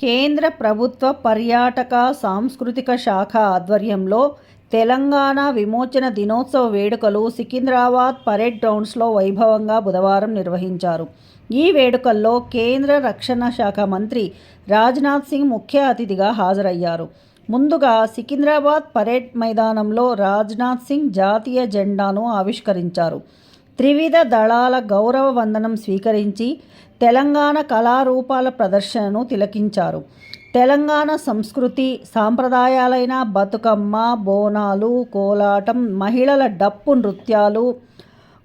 కేంద్ర ప్రభుత్వ పర్యాటక సాంస్కృతిక శాఖ ఆధ్వర్యంలో తెలంగాణ విమోచన దినోత్సవ వేడుకలు సికింద్రాబాద్ పరేడ్ గ్రౌండ్స్లో వైభవంగా బుధవారం నిర్వహించారు. ఈ వేడుకల్లో కేంద్ర రక్షణ శాఖ మంత్రి రాజ్నాథ్ సింగ్ ముఖ్య అతిథిగా హాజరయ్యారు. ముందుగా సికింద్రాబాద్ పరేడ్ మైదానంలో రాజ్నాథ్ సింగ్ జాతీయ జెండాను ఆవిష్కరించారు. త్రివిధ దళాల గౌరవ వందనం స్వీకరించి తెలంగాణ కళారూపాల ప్రదర్శనను తిలకించారు. తెలంగాణ సంస్కృతి సాంప్రదాయాలైన బతుకమ్మ బోనాలు కోలాటం మహిళల డప్పు నృత్యాలు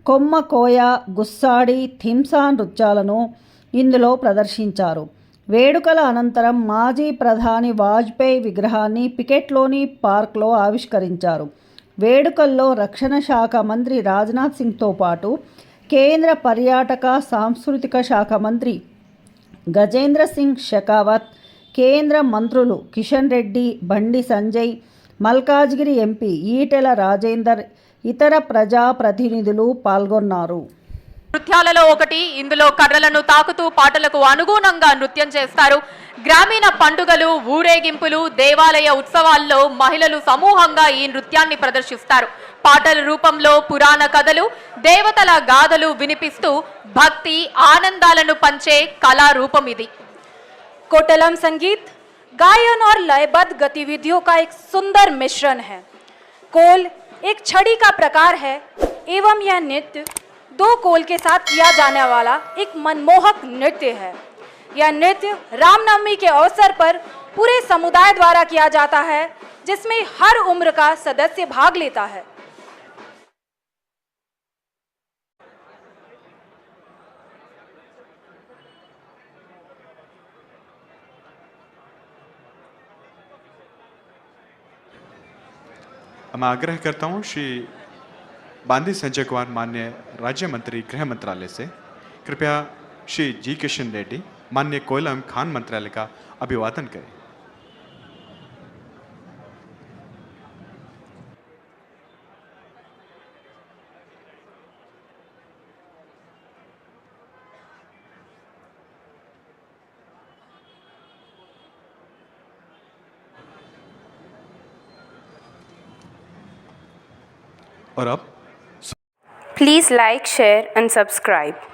కొమ్మ కోయ గుస్సాడి థింసా నృత్యాలను ఇందులో ప్రదర్శించారు. వేడుకల అనంతరం మాజీ ప్రధాని వాజ్పేయి విగ్రహాన్ని పికెట్లోని పార్క్లో ఆవిష్కరించారు. వేడుకల్లో రక్షణ శాఖ మంత్రి రాజ్నాథ్ సింగ్తో పాటు కేంద్ర పర్యాటక సాంస్కృతిక శాఖ మంత్రి గజేంద్ర సింగ్ షెకావత్ కేంద్ర మంత్రులు కిషన్ రెడ్డి బండి సంజయ్ మల్కాజ్గిరి ఎంపీ ఈటెల రాజేందర్ ఇతర ప్రజాప్రతినిధులు పాల్గొన్నారు. నృత్యాలలో ఒకటి ఇందులో కర్రలను తాకుతూ పాటలకు అనుగుణంగా నృత్యం చేస్తారు. గ్రామీణ పండుగలు ఊరేగింపులు దేవాలయ ఉత్సవాల్లో మహిళలు సమూహంగా ఈ నృత్యాన్ని ప్రదర్శిస్తారు పాటల రూపంలో పురాణ కథలు దేవతల గాథలు వినిపిస్తూ భక్తి ఆనందాలను పంచే కళారూపం ఇది कोटलम संगीत गायन और लयबद्ध गतिविधियों का एक सुंदर मिश्रण है कोल एक छड़ी का प्रकार है एवं यह नृत्य दो कोल के साथ किया जाने वाला एक मनमोहक नृत्य है यह नृत्य रामनवमी के अवसर पर पूरे समुदाय द्वारा किया जाता है, जिसमें हर उम्र का सदस्य भाग लेता है। मैं आग्रह करता हूँ, श्री बांदी संजय कुमार मान्य राज्य मंत्री, गृह मंत्रालय से। कृपया श्री जी किशन रेड्डी मान्य कोयला एवं खान मंत्रालय का अभिवादन करें और अब please like share and subscribe.